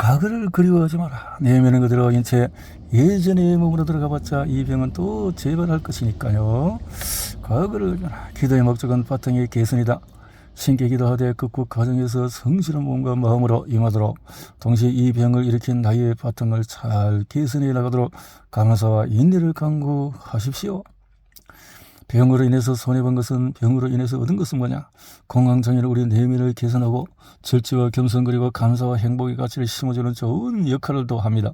과거를 그리워하지 마라. 내면은 그대로 인체 예전의 몸으로 들어가봤자 이 병은 또 재발할 것이니까요. 과거를. 기도의 목적은 바탕의 개선이다. 신께 기도하되 극복 과정에서 성실한 몸과 마음으로 임하도록 동시에 이 병을 일으킨 나의 바탕을 잘 개선해 나가도록 감사와 인내를 강구하십시오. 병으로 인해서 손해본 것은 병으로 인해서 얻은 것은 뭐냐? 건강장애를 우리 내면을 개선하고 절제와 겸손 그리고 감사와 행복의 가치를 심어주는 좋은 역할을 또 합니다.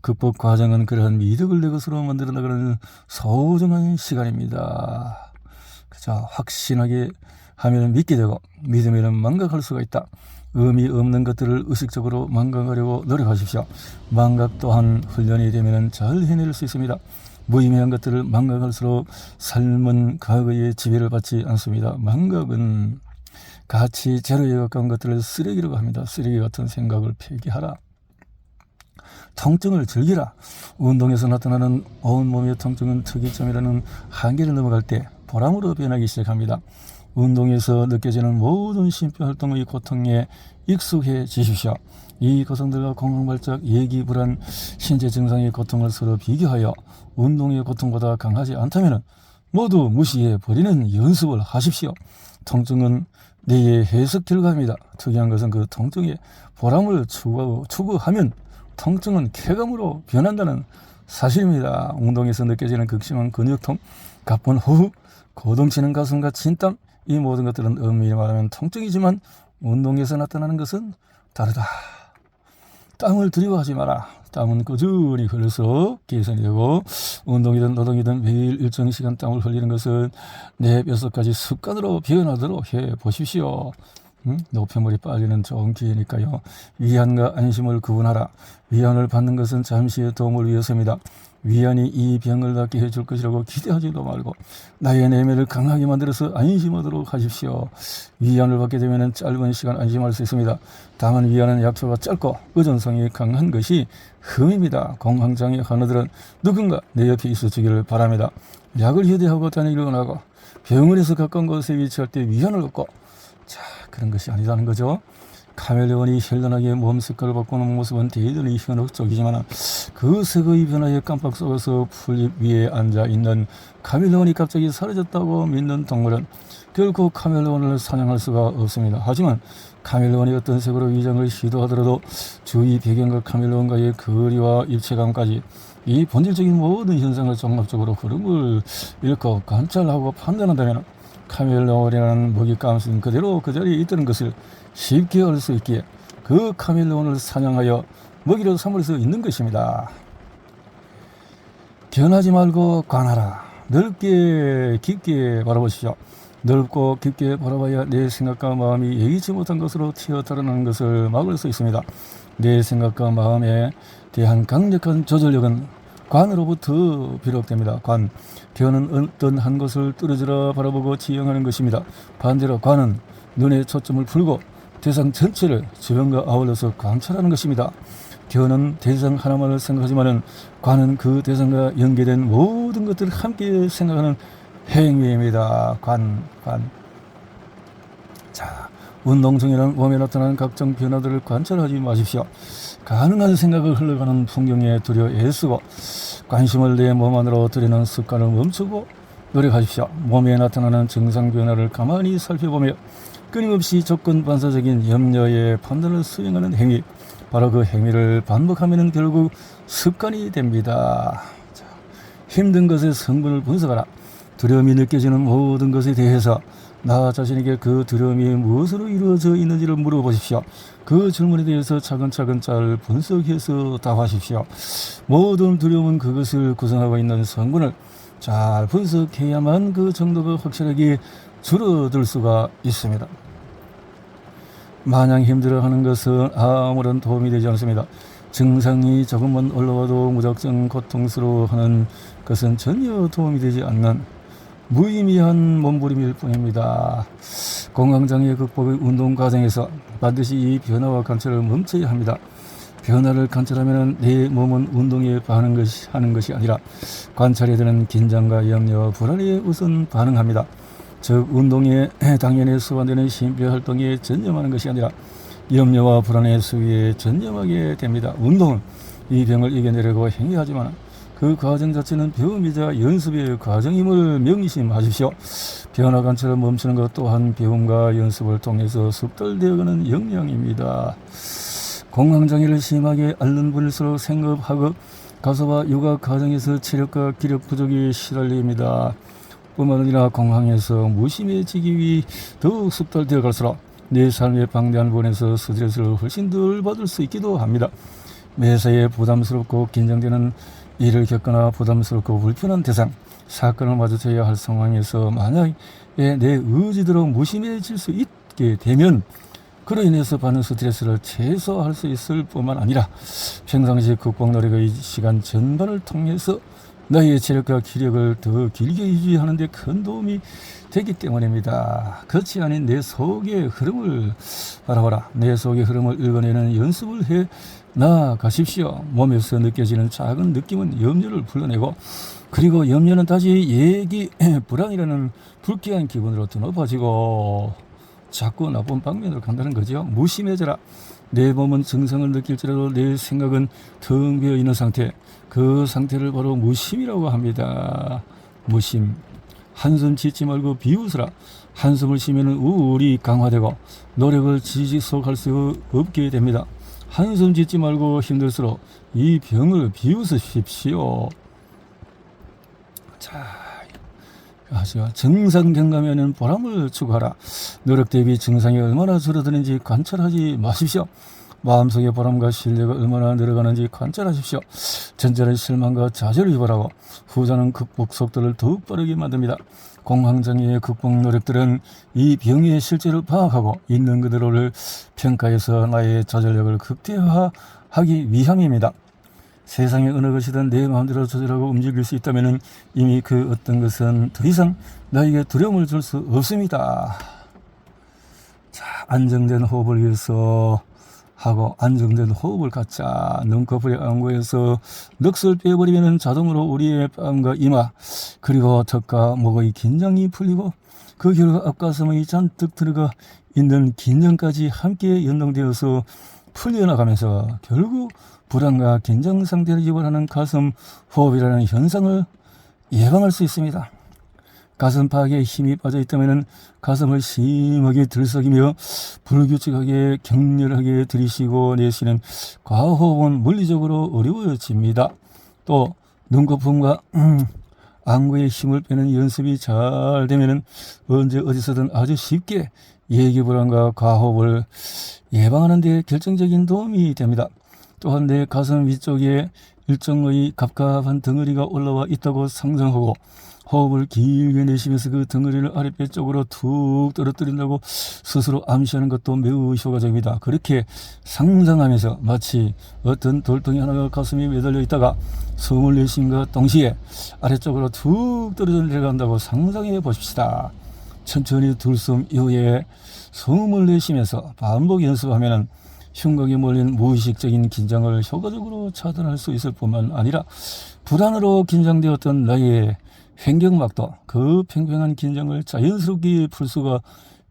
극복 과정은 그러한 미덕을 내 것으로 만들어 나가는 소중한 시간입니다. 그저 확신하게 하면 믿게 되고 믿으면 망각할 수가 있다. 의미 없는 것들을 의식적으로 망각하려고 노력하십시오. 망각 또한 훈련이 되면 잘 해낼 수 있습니다. 무의미한 것들을 망각할수록 삶은 과거의 지배를 받지 않습니다. 망각은 가치 제로에 가까운 것들을 쓰레기라고 합니다. 쓰레기 같은 생각을 폐기하라. 통증을 즐기라. 운동에서 나타나는 온몸의 통증은 특이점이라는 한계를 넘어갈 때 보람으로 변하기 시작합니다. 운동에서 느껴지는 모든 심폐 활동의 고통에 익숙해지십시오. 이 고통들과 공황발작, 예기불안, 신체 증상의 고통을 서로 비교하여 운동의 고통보다 강하지 않다면 모두 무시해 버리는 연습을 하십시오. 통증은 뇌의 해석 결과입니다. 특이한 것은 그 통증에 보람을 추구하고 추구하면 통증은 쾌감으로 변한다는 사실입니다. 운동에서 느껴지는 극심한 근육통, 가쁜 호흡, 고동치는 가슴과 진땀, 이 모든 것들은 엄밀히 말하면 통증이지만 운동에서 나타나는 것은 다르다. 땀을 두려워하지 마라. 땀은 꾸준히 흘릴수록 개선이 되고 운동이든 노동이든 매일 일정 시간 땀을 흘리는 것은 내 뼛속까지 습관으로 변하도록 해 보십시오. 음? 노폐물이 빠지는 좋은 기회니까요. 위안과 안심을 구분하라. 위안을 받는 것은 잠시의 도움을 위해서입니다. 위안이 이 병을 낫게 해줄 것이라고 기대하지도 말고 나의 내면을 강하게 만들어서 안심하도록 하십시오. 위안을 받게 되면 짧은 시간 안심할 수 있습니다. 다만 위안은 약초가 짧고 의존성이 강한 것이 흠입니다. 공황장애 환우들은 누군가 내 옆에 있어주기를 바랍니다. 약을 휴대하고 다니기를 원하고 병원에서 가까운 곳에 위치할 때 위안을 얻고 자 그런 것이 아니라는 거죠. 카멜레온이 현란하게 몸 색깔을 바꾸는 모습은 대단히 현혹적이지만 그 색의 변화에 깜빡 속아서 풀잎 위에 앉아 있는 카멜레온이 갑자기 사라졌다고 믿는 동물은 결코 카멜레온을 사냥할 수가 없습니다. 하지만 카멜레온이 어떤 색으로 위장을 시도하더라도 주위 배경과 카멜레온과의 거리와 입체감까지 이 본질적인 모든 현상을 종합적으로 흐름을 읽고 관찰하고 판단한다면 카멜레온이라는 먹잇감은 그대로 그 자리에 있다는 것을 쉽게 알 수 있기에 그 카멜레온을 사냥하여 먹이로 삼을 수 있는 것입니다. 변하지 말고 관하라. 넓게 깊게 바라보십시오. 넓고 깊게 바라봐야 내 생각과 마음이 예기치 못한 것으로 튀어 드러나는 것을 막을 수 있습니다. 내 생각과 마음에 대한 강력한 조절력은 관으로부터 비롯됩니다. 관. 견은 어떤 한 것을 뚫어져라 바라보고 지향하는 것입니다. 반대로 관은 눈의 초점을 풀고 대상 전체를 주변과 아울러서 관찰하는 것입니다. 견은 대상 하나만을 생각하지만은 관은 그 대상과 연계된 모든 것들을 함께 생각하는 행위입니다. 관, 관. 자, 운동 중에는 몸에 나타나는 각종 변화들을 관찰하지 마십시오. 가능한 생각을 흘러가는 풍경에 두려 애쓰고 관심을 내 몸 안으로 들이는 습관을 멈추고 노력하십시오. 몸에 나타나는 증상 변화를 가만히 살펴보며 끊임없이 조건 반사적인 염려의 판단을 수행하는 행위, 바로 그 행위를 반복하면 결국 습관이 됩니다. 자, 힘든 것의 성분을 분석하라. 두려움이 느껴지는 모든 것에 대해서 나 자신에게 그 두려움이 무엇으로 이루어져 있는지를 물어보십시오. 그 질문에 대해서 차근차근 잘 분석해서 답하십시오. 모든 두려움은 그것을 구성하고 있는 성분을 잘 분석해야만 그 정도가 확실하게 줄어들 수가 있습니다. 마냥 힘들어하는 것은 아무런 도움이 되지 않습니다. 증상이 조금만 올라와도 무작정 고통스러워하는 것은 전혀 도움이 되지 않는 무의미한 몸부림일 뿐입니다. 건강장애 극복의 운동 과정에서 반드시 이 변화와 관찰을 멈춰야 합니다. 변화를 관찰하면 내 몸은 운동에 반응 것이, 하는 것이 아니라 관찰에 드는 긴장과 염려, 불안에 우선 반응합니다. 즉 운동에 당연히 수반되는 심폐 활동에 전념하는 것이 아니라 염려와 불안의 수위에 전념하게 됩니다. 운동은 이 병을 이겨내려고 행위하지만 그 과정 자체는 배움이자 연습의 과정임을 명심하십시오. 변화 관찰을 멈추는 것 또한 배움과 연습을 통해서 숙달되어가는 역량입니다. 공황장애를 심하게 앓는 분일수록 생업, 학업, 가서와 육아 과정에서 체력과 기력 부족이 시달립니다. 뿐만 아니라 공황에서 무심해지기 위해 더욱 숙달되어 갈수록 내 삶의 방대한 부분에서 스트레스를 훨씬 덜 받을 수 있기도 합니다. 매사에 부담스럽고 긴장되는 일을 겪거나 부담스럽고 불편한 대상, 사건을 마주쳐야 할 상황에서 만약에 내 의지대로 무심해질 수 있게 되면 그로 인해서 받는 스트레스를 최소화할 수 있을 뿐만 아니라 평상시 극복 노력의 시간 전반을 통해서 나의 체력과 기력을 더 길게 유지하는 데 큰 도움이 되기 때문입니다. 그렇지 않은 내 속의 흐름을 바라보라. 내 속의 흐름을 읽어내는 연습을 해 나가십시오. 몸에서 느껴지는 작은 느낌은 염려를 불러내고 그리고 염려는 다시 얘기 불안이라는 불쾌한 기분으로 더 높아지고 자꾸 나쁜 방면으로 간다는 거죠. 무심해져라. 내 몸은 증상을 느낄지라도 내 생각은 텅 비어 있는 상태. 그 상태를 바로 무심이라고 합니다. 무심. 한숨 짓지 말고 비웃으라. 한숨을 쉬면 우울이 강화되고 노력을 지지속할 수 없게 됩니다. 한숨 짓지 말고 힘들수록 이 병을 비웃으십시오. 자, 아시죠? 증상 경감에는 보람을 추구하라. 노력 대비 증상이 얼마나 줄어드는지 관찰하지 마십시오. 마음속의 보람과 신뢰가 얼마나 늘어가는지 관찰하십시오. 전자는 실망과 좌절을 유발하고 후자는 극복 속도를 더욱 빠르게 만듭니다. 공황장애의 극복 노력들은 이 병의 실제를 파악하고 있는 그대로를 평가해서 나의 저전력을 극대화하기 위함입니다. 세상의 어느 것이든 내 마음대로 조절하고 움직일 수 있다면 이미 그 어떤 것은 더 이상 나에게 두려움을 줄 수 없습니다. 자, 안정된 호흡을 위해서 하고 안정된 호흡을 갖자 눈꺼풀의 안구에서 넋을 빼버리면 자동으로 우리의 뺨과 이마 그리고 턱과 목의 긴장이 풀리고 그 결과 앞가슴이 잔뜩 들어가 있는 긴장까지 함께 연동되어서 풀려나가면서 결국 불안과 긴장 상태를 유발하는 가슴 호흡이라는 현상을 예방할 수 있습니다. 가슴 파악에 힘이 빠져 있다면 가슴을 심하게 들썩이며 불규칙하게 격렬하게 들이쉬고 내쉬는 과호흡은 물리적으로 어려워집니다. 또 눈꺼풀과 음, 안구에 힘을 빼는 연습이 잘 되면 언제 어디서든 아주 쉽게 예기 불안과 과호흡을 예방하는 데 결정적인 도움이 됩니다. 또한 내 가슴 위쪽에 일정의 갑갑한 덩어리가 올라와 있다고 상상하고 호흡을 길게 내쉬면서 그 덩어리를 아랫배 쪽으로 툭 떨어뜨린다고 스스로 암시하는 것도 매우 효과적입니다. 그렇게 상상하면서 마치 어떤 돌덩이 하나가 가슴에 매달려 있다가 숨을 내쉬는것 동시에 아래쪽으로 툭 떨어져 내려간다고 상상해 보십시다. 천천히 들숨 이후에 숨을 내쉬면서 반복 연습하면은 흉곽에 몰린 무의식적인 긴장을 효과적으로 차단할 수 있을 뿐만 아니라 불안으로 긴장되었던 나의 횡격막도 그 팽팽한 긴장을 자연스럽게 풀 수가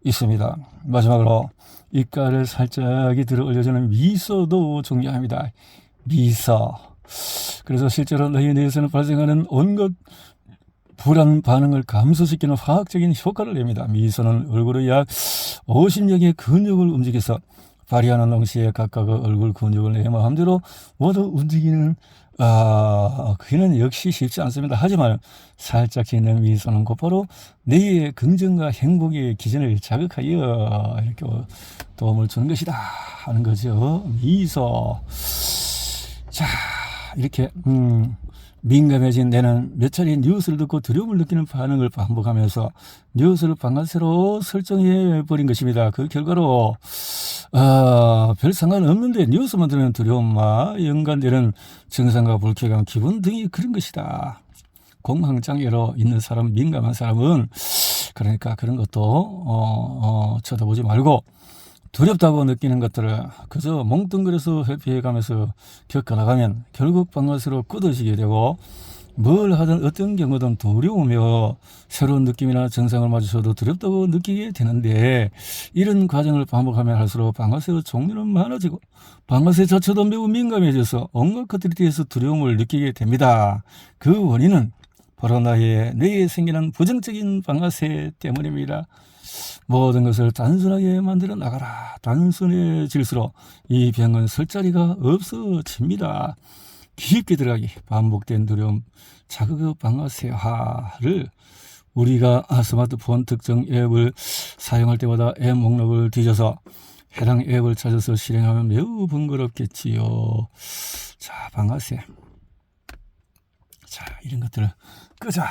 있습니다. 마지막으로 입가를 살짝 들어 올려주는 미소도 중요합니다. 미소. 그래서 실제로 너희 뇌에서는 발생하는 온갖 불안 반응을 감소시키는 화학적인 효과를 냅니다. 미소는 얼굴의 약 50여 개의 근육을 움직여서 발휘하는 동시에 각각의 얼굴 근육을 내 마음대로 모두 움직이는 아, 그는 역시 쉽지 않습니다. 하지만 살짝 짓는 미소는 곧바로 내의 긍정과 행복의 기준을 자극하여 이렇게 도움을 주는 것이다 하는 거죠. 미소. 자, 이렇게 음, 민감해진 내는 몇 차례 뉴스를 듣고 두려움을 느끼는 반응을 반복하면서 뉴스를 방아쇠로 설정해 버린 것입니다. 그 결과로 아, 별 상관없는데 뉴스만 들으면 두려움과 연관되는 증상과 불쾌감, 기분 등이 그런 것이다. 공황장애로 있는 사람, 민감한 사람은 그러니까 그런 것도 어, 어, 쳐다보지 말고 두렵다고 느끼는 것들을 그저 몽뚱그려서 회피해가면서 겪어나가면 결국 방아쇠로 끊어지게 되고 뭘 하든 어떤 경우든 두려우며 새로운 느낌이나 증상을 마주쳐도 두렵다고 느끼게 되는데 이런 과정을 반복하면 할수록 방아쇠의 종류는 많아지고 방아쇠 자체도 매우 민감해져서 온갖 것들에 대해서 두려움을 느끼게 됩니다. 그 원인은 바로 나의 뇌에 생기는 부정적인 방아쇠 때문입니다. 모든 것을 단순하게 만들어 나가라. 단순해질수록 이 병은 설 자리가 없어집니다. 깊게 들어가기, 반복된 두려움, 자극의 방아쇠화를 우리가 스마트폰 특정 앱을 사용할 때마다 앱 목록을 뒤져서 해당 앱을 찾아서 실행하면 매우 번거롭겠지요. 자, 방아쇠. 자, 이런 것들을 끄자.